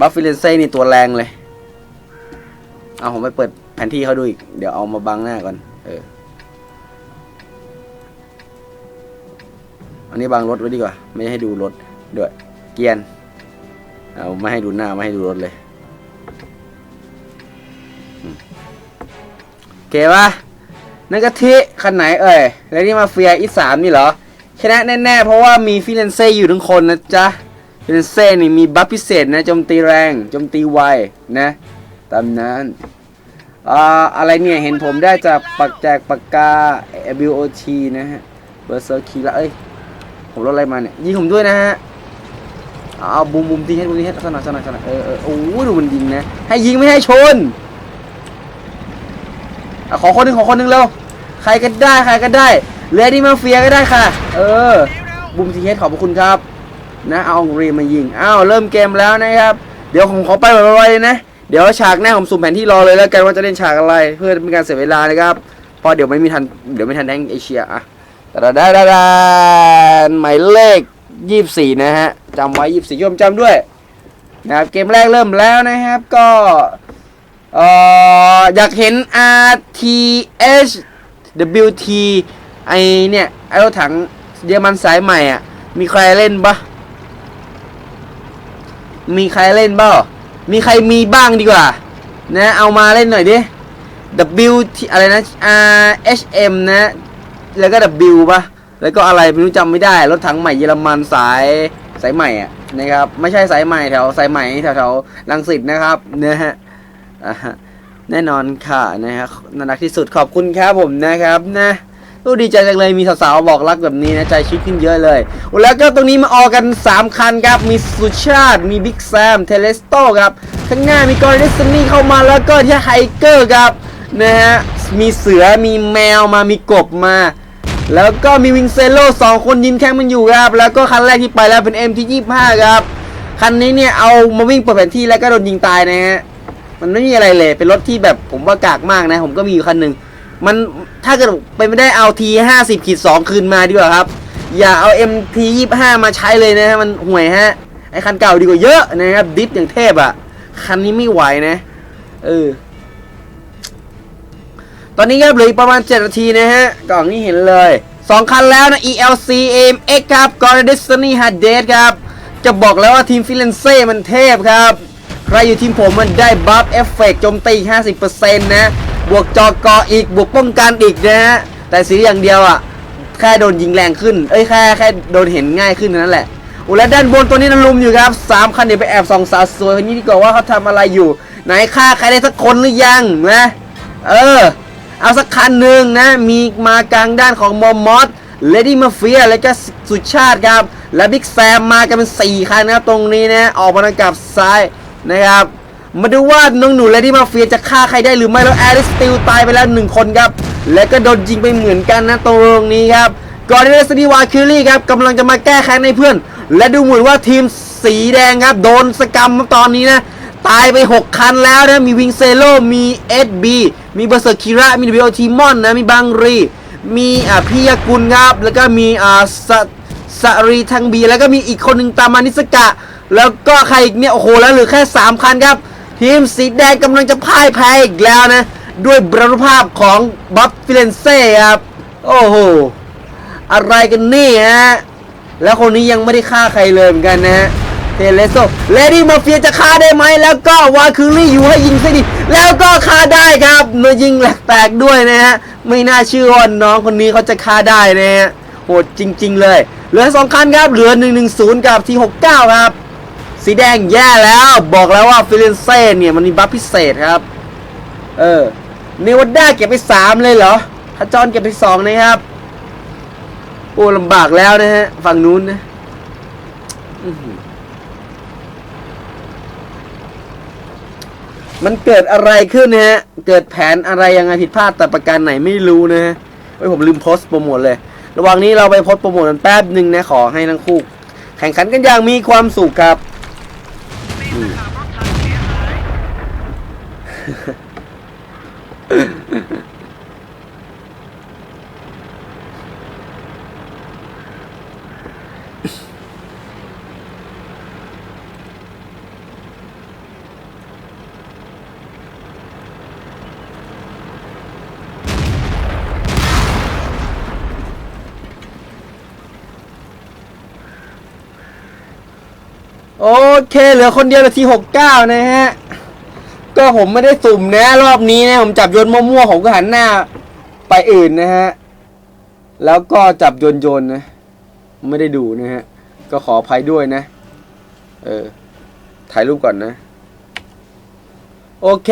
บัฟฟิเลนเซ่นี่ตัวแรงเลย เอาผมไปเปิดแผนที่เขาดูอีก เดี๋ยวเอามาบังหน้าก่อน เออ อันนี้บังรถไว้ดีกว่า ไม่ให้ดูรถด้วย เกียน เอาไม่ให้ดูหน้าไม่ให้ดูรถเลย โอเคปะนักกะทิคันไหนเอ่ย แล้วนี่มาเฟียอีสามนี่เหรอ ชนะแน่ๆ เพราะว่ามีฟิเลนเซ่อยู่ทั้งคนนะจ๊ะ ฟิเนเซ่นี่มีบัฟพิเศษนะโจมตีแรงโจมตีไวนะตามนั้นอ่าอะไรเนี่ยเห็นผมได้จากปักแจกปากกา BOT นะฮะเบอร์เซอร์คีละเอ้ยผมรถอะไรมาเนี่ยยิงผมด้วยนะฮะเอาบุมบุมตีให้บุมตีให้สนับสนับสนับเออเออโอ้ดูมันยิงนะ ให้ยิงไม่ให้ชนอขอคนหนึ่งขอคนหนึ่งเร็วใครก็ได้ใครก็ได้เลดี้มาเฟียก็ได้ค่ะ เออบุมทีเฮดขอบพระคุณครับ นะเอาองรีมายิงอ้าวเริ่มเกมแล้วนะครับ เดี๋ยวผมขอไปไวๆเลยนะ เดี๋ยวฉากหน้าผมสุ่มแผนที่รอเลยแล้วกันว่าจะเล่นฉากอะไร เพื่อเป็นการเสียเวลานะครับเพราะเดี๋ยวไม่มีทันเดี๋ยวไม่ทันแดงเอเชียอะแต่ได้ได้ได้หมายเลขยี่สี่นะฮะจำไว้ยี่สี่ยมจำด้วยนะครับเกมแรกเริ่มแล้วนะครับก็เอ่ออยากเห็น RTH WT ไอเนี่ยไอรถถังเยอรมันสายใหม่อะมีใครเล่นปะ มีใครเล่นบ้ามีใครมีบ้างดีกว่า นะ เอามาเล่นหน่อยดิ WT อะไรนะ RHM นะ แล้วก็ W ปะแล้วก็อะไรไม่รู้จำไม่ได้ รถถังใหม่เยอรมันสายสายใหม่อะนะครับ ไม่ใช่สายใหม่แถวสายใหม่แถวแถวรังสิตนะครับนะฮะแน่นอนค่ะนะครับน่ารักที่สุดขอบคุณครับผมนะครับนะ รู้ดีใจจังเลยมีสาวๆบอกรักแบบนี้นะใจชิดขึ้นเยอะเลยแล้วก็ตรงนี้มาออกกัน 3 คันครับ มีสุชาติมีบิ๊กแซมเทเลสโตครับข้างหน้ามีกอร์เดสนี่เข้ามาแล้วก็ที่ไฮเกอร์ครับนะฮะมีเสือมีแมวมามีกบมาแล้วก็มีวิงเซโลสองคนยินแข่งมันอยู่ครับ แล้วก็คันแรกที่ไปแล้วเป็น MT25 ครับ คันนี้เนี่ยเอามาวิ่งเปิดแผนที่แล้วก็โดนยิงตายนะฮะ มันไม่มีอะไรเลย เป็นรถที่แบบผมว่ากากมากนะ ผมก็มีอยู่คันหนึ่ง มันถ้าเกิดไปไม่ได้เอา T50 ขีด2คืนมาดีกว่าครับ อย่าเอา MT25 มาใช้เลยนะฮะมันห่วยฮะไอคันเก่าดีกว่าเยอะนะครับ ดิฟอย่างเทพอะ่ะ คันนี้ไม่ไหวนะ เออ ตอนนี้ครับเหลืออีกประมาณ 7 นาทีนะฮะกล่องนี้เห็นเลย 2 คันแล้วนะ ELC AMX ครับ g o r d e s t i n y h a d d e ครับ จะบอกแล้วว่าทีมฟิเลนเซ่มันเทพครับ ใครอยู่ทีมผมมันได้บัฟเอฟเฟกต์โจมตี 50%นะ บวกจอกกออีกบวกป้องกันอีกนะฮะแต่สีอย่างเดียวอะแค่โดนยิงแรงขึ้น เอ้ยแค่แค่โดนเห็นง่ายขึ้นนั้นแหละอุยและด้านบนตัวนี้นะลุมอยู่ครับสามคันเดี๋ยวไปแอบส่องสาวสวยคนนี้ดีกว่าว่าเขาทำอะไรอยู่ ไหนฆ่าใครได้สักคนหรือยังนะเออ เอาสักคันหนึ่งนะ มีมากลางด้านของมอมมอสเลดี้มาเฟียแล้วก็สุชาติครับ และบิ๊กแซมมากันเป็น 4 คันนะครับตรงนี้นะ ออกมาทางกับซ้ายนะครับ มาดูว่าน้องหนูเลดี้มาเฟียจะฆ่าใครได้หรือไม่แล้วแอริสติลตายไปแล้ว1คนครับ และก็โดนยิงไปเหมือนกันนะตรงนี้ครับก่อร์ดิเนสตีวาคิลลี่ครับกำลังจะมาแก้แค้นให้เพื่อน และดูเหมือนว่าทีมสีแดงครับ โดนสกรรมตอนนี้นะตายไป 6 คันแล้วนะ มีวิงเซโล มีเอ็ดบีมีเบอร์เซอร์คิระ มีเบลทีมอนนะ มีบังรี มีอ่าพิยากุลครับ แล้วก็มีอ่าสะสรีทังบี แล้วก็มีอีกคนหนึ่งตามมานิสกะ แล้วก็ใครอีกเนี่ย โอ้โห แล้วเหลือแค่ 3 คันครับ ทีมสีแดงกำลังจะพ่ายแพ้อีกแล้วนะ ด้วยบรรุภาพของบัฟฟิเลนเซ่ครับ โอ้โห อะไรกันนี่ฮะ แล้วคนนี้ยังไม่ได้ฆ่าใครเลยเหมือนกันนะฮะเทเลโซเลดี้มาเฟียจะฆ่าได้ไหม แล้วก็วาคิลี่อยู่ให้ยิงซะดิ แล้วก็ฆ่าได้ครับเมื่อยิงแหลกแตกด้วยนะฮะ ไม่น่าเชื่อว่าน้องคนนี้เขาจะฆ่าได้นะฮะ โหดจริง ๆ เลย เหลือสองคันครับ เหลือ 110 กับที69 ครับ สีแดงแย่แล้ว บอกแล้วว่าฟิเลนเซ่เนี่ยมันมีบัฟพิเศษครับ เออเนวาด้าเก็บไป3เลยเหรอถ้าจอนเก็บไป2นะครับโอ้ลำบากแล้วนะฮะฝั่งนู้นนะมันเกิดอะไรขึ้นนะฮะ เกิดแผนอะไรยังไงผิดพลาดแต่ประการไหนไม่รู้นะฮะเฮ้ผมลืมโพสต์โปรโมทเลย ระหว่างนี้เราไปโพสต์โปรโมทกันแป๊บหนึ่งนะขอให้ทั้งคู่ แข่งขันกันอย่างมีความสุขครับ โอเค เหลือคนเดียวนาทีหกเก้านะฮะ ก็ผมไม่ได้สุ่มนะ รอบนี้นะ ผมจับโยนมั่วๆผมก็หันหน้าไปอื่นนะฮะ แล้วก็จับโยนโยนๆนะ ไม่ได้ดูนะฮะ ก็ขออภัยด้วยนะ เออ ถ่ายรูปก่อนนะ โอเค